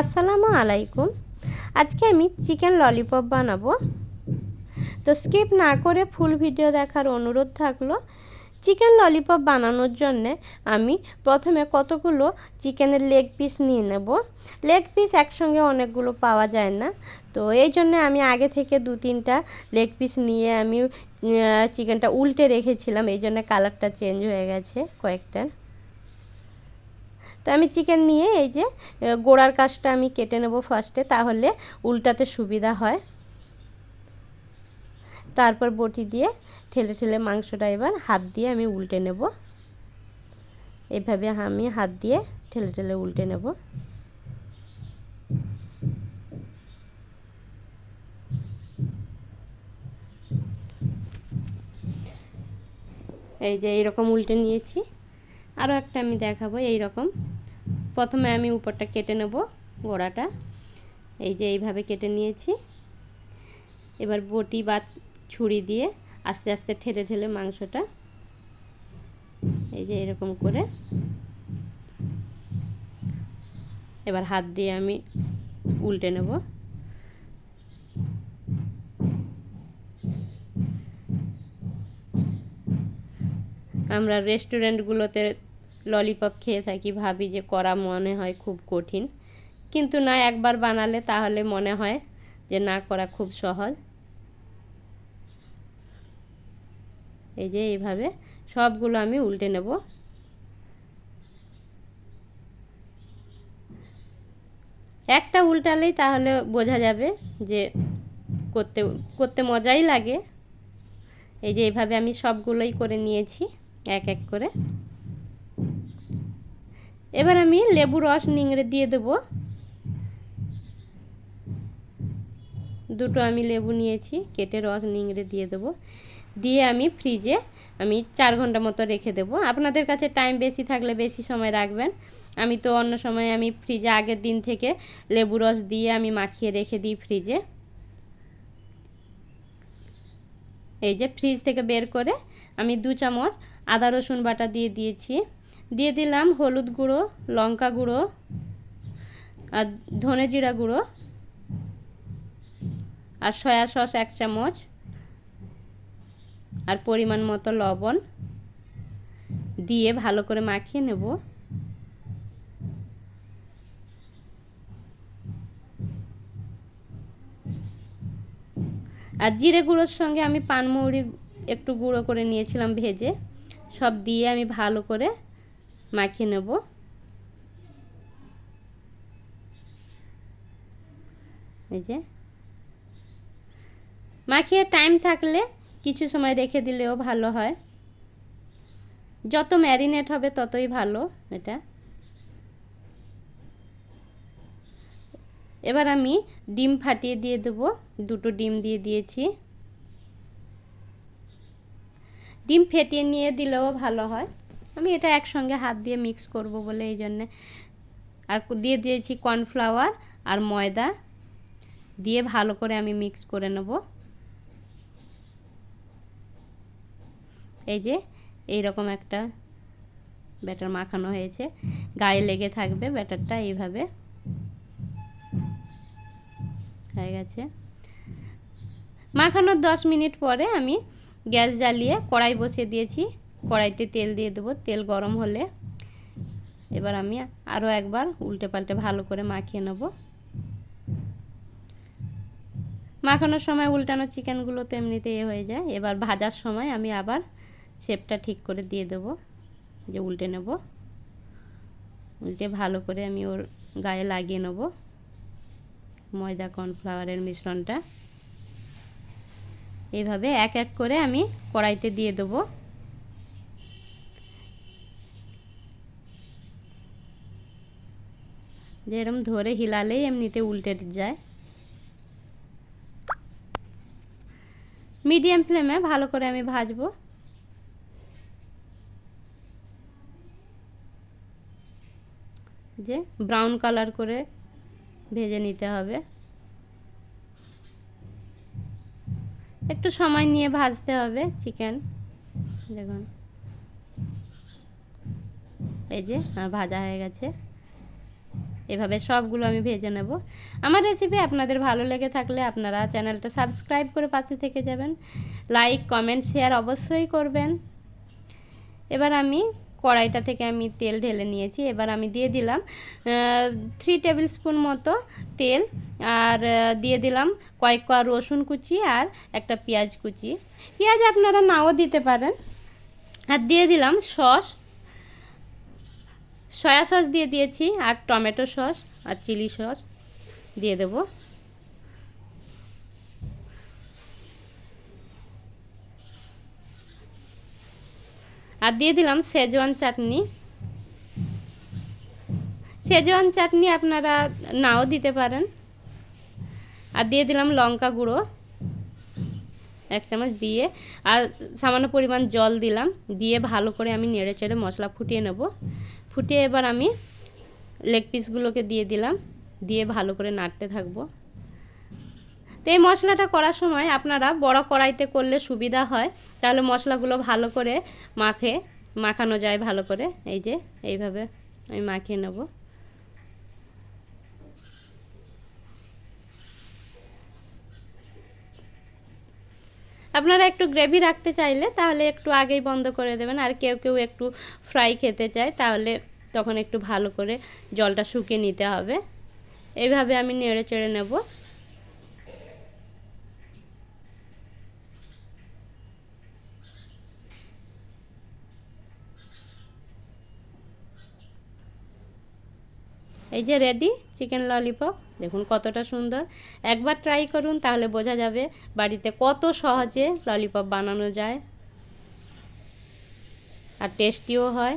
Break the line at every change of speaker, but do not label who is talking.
আসসালামু আলাইকুম। আজকে আমি চিকেন ললিপপ বানাবো। তো স্কিপ না করে ফুল ভিডিও দেখার অনুরোধ থাকল, চিকেন ললিপপ বানানোর জন্যে আমি প্রথমে কতগুলো চিকেনের লেগ পিস নিয়ে নেব। লেগ পিস একসঙ্গে অনেকগুলো পাওয়া যায় না। তো এই জন্যে আমি আগে থেকে দু তিনটা লেগ পিস নিয়ে আমি চিকেনটা উল্টে রেখেছিলাম, এই জন্য কালারটা চেঞ্জ হয়ে গেছে কয়েকটার তো আমি চিকেন নিয়ে এই যে গোড়ার কাজটা আমি কেটে নেব ফার্স্টে তাহলে উল্টাতে সুবিধা হয়। তারপর বটি দিয়ে ঠেলে ঠেলে মাংসটা এবার হাত দিয়ে আমি উল্টে নেব। এভাবে আমি হাত দিয়ে ঠেলে ঠেলে উল্টে নেব। এই যে এইরকম উল্টে নিয়েছি। আরও একটা আমি দেখাবো এই রকম প্রথমে আমি উপরটা কেটে নেব গোড়াটা। এই যে এইভাবে কেটে নিয়েছি। এবার বটি বা ছুরি দিয়ে আস্তে আস্তে ঠেলে ঠেলে মাংসটা এই যে এরকম করে। এবার হাত দিয়ে আমি উল্টে নেব। আমরা রেস্টুরেন্টগুলোতে ললিপপ খেয়ে থাকি, ভাবি যে করা মনে হয় খুব কঠিন। কিন্তু না, একবার বানালে তাহলে মনে হয় যে না, করা খুব সহজ। এই যে এইভাবে সবগুলো আমি উল্টে নেব। একটা উল্টালেই তাহলে বোঝা যাবে যে করতে করতে মজাই লাগে। এই যে এইভাবে আমি সবগুলোই করে নিয়েছি, এক এক করে। এবার আমি লেবু রস নিংড়ে দিয়ে দেব। দুটো আমি লেবু নিয়েছি, কেটে রস নিংড়ে দিয়ে দেব। দিয়ে আমি ফ্রিজে আমি চার ঘণ্টা মতো রেখে দেব। আপনাদের কাছে টাইম বেশি থাকলে বেশি সময় রাখবেন। আমি তো অন্য সময় আমি ফ্রিজে আগের দিন থেকে লেবু রস দিয়ে আমি মাখিয়ে রেখে দিই ফ্রিজে। এই যে ফ্রিজ থেকে বের করে আমি দু চামচ আদা রসুন বাটা দিয়ে দিয়েছি। দিয়ে দিলাম হলুদ গুঁড়ো, লঙ্কা গুঁড়ো আর ধনে জিরা গুঁড়ো আর সয়া সস এক চামচ আর পরিমাণ মতো লবণ দিয়ে ভালো করে মাখিয়ে নেব। আর জিরে গুঁড়োর সঙ্গে আমি পানমৌরি একটু গুঁড়ো করে নিয়েছিলাম ভেজে, সব দিয়ে আমি ভালো করে মাখিয়ে নেব। এই যে। মাখিয়ে টাইম থাকলে কিছু সময় রেখে দিলেও ভালো হয়। যত ম্যারিনেট হবে ততই ভালো এটা। এবার আমি ডিম ফাটিয়ে দিয়ে দেবো। দুটো ডিম দিয়ে দিয়েছি। ডিম ফেটিয়ে নিয়ে দিলেও ভালো হয়। আমি এটা একসঙ্গে হাত দিয়ে মিক্স করব বলে এই জন্যে। আর দিয়ে দিয়েছি কর্নফ্লাওয়ার আর ময়দা। দিয়ে ভালো করে আমি মিক্স করে নেব। এই যে এই রকম একটা ব্যাটার মাখানো হয়েছে। গায়ে লেগে থাকবে ব্যাটারটা এইভাবে। হয়ে গেছে। মাখানোর দশ মিনিট পরে আমি গ্যাস জ্বালিয়ে কড়াই বসিয়ে দিয়েছি। কড়াইতে তেল দিয়ে দেবো। তেল গরম হলে এবার আমি আরও একবার উল্টে পাল্টে ভালো করে মাখিয়ে নেব। মাখানোর সময় উল্টানো চিকেনগুলো তো এমনিতে এ হয়ে যায়। এবার ভাজার সময় আমি আবার শেপটা ঠিক করে দিয়ে দেবো। যে উল্টে নেব। উল্টে ভালো করে আমি ওর গায়ে লাগিয়ে নেব। ময়দা কর্নফ্লাওয়ারের মিশ্রণটা। এইভাবে এক এক করে আমি কড়াইতে দিয়ে দেবো। যে এরম ধরে হিলালেই এমনিতে উল্টে যায়। মিডিয়াম ফ্লেমে ভালো করে আমি ভাজবো। যে ব্রাউন কালার করে ভেজে নিতে হবে। একটু সময় নিয়ে ভাজতে হবে চিকেন। দেখুন। এই যে ভাজা হয়ে গেছে। এভাবে সবগুলো আমি ভেজে নেব। আমার রেসিপি আপনাদের ভালো লেগে থাকলে আপনারা চ্যানেলটা সাবস্ক্রাইব করে পাশে থেকে যাবেন। লাইক কমেন্ট শেয়ার অবশ্যই করবেন। এবার আমি কড়াইটা থেকে আমি তেল ঢেলে নিয়েছি। এবার আমি দিয়ে দিলাম থ্রি টেবিল স্পুন মতো তেল আর দিয়ে দিলাম কয়েক কোয়া রসুন কুচি আর একটা পেঁয়াজ কুচি। পেঁয়াজ আপনারা নাও দিতে পারেন। আর দিয়ে দিলাম সস সয়া সস দিয়ে দিয়েছি, আর টমেটো সস আর চিলি সস দিয়ে দেবো। আর দিয়ে দিলাম সেজওয়ান চাটনি। সেজওয়ান চাটনি আপনারা নাও দিতে পারেন। আর দিয়ে দিলাম লঙ্কা গুঁড়ো, এক চামচ দিয়ে। আর সামান্য পরিমাণ জল দিলাম, দিয়ে ভালো করে আমি নেড়ে চেড়ে মশলা ফুটিয়ে নেব। ফুটিয়ে এবার আমি লেগ পিসগুলোকে দিয়ে দিলাম, দিয়ে ভালো করে নাড়তে থাকব। তো এই মশলাটা করার সময় আপনারা বড় কড়াইতে করলে সুবিধা হয়, তাহলে মশলাগুলো ভালো করে মাখে, মাখানো যায় ভালো করে। এই যে, এইভাবে আমি মাখিয়ে নেব। আপনারা একটু গ্রেভি রাখতে চাইলে তাহলে একটু আগেই বন্ধ করে দেবেন। আর কেউ কেউ একটু ফ্রাই খেতে চায়, তাহলে তখন একটু ভালো করে জলটা শুকিয়ে নিতে হবে। এইভাবে আমি নেড়ে চেড়ে নেব। এই যে রেডি চিকেন ললিপপ দেখুন কতটা সুন্দর। একবার ট্রাই করুন, তাহলে বোঝা যাবে বাড়িতে কত সহজে ললিপপ বানানো যায়। আর টেস্টিও হয়।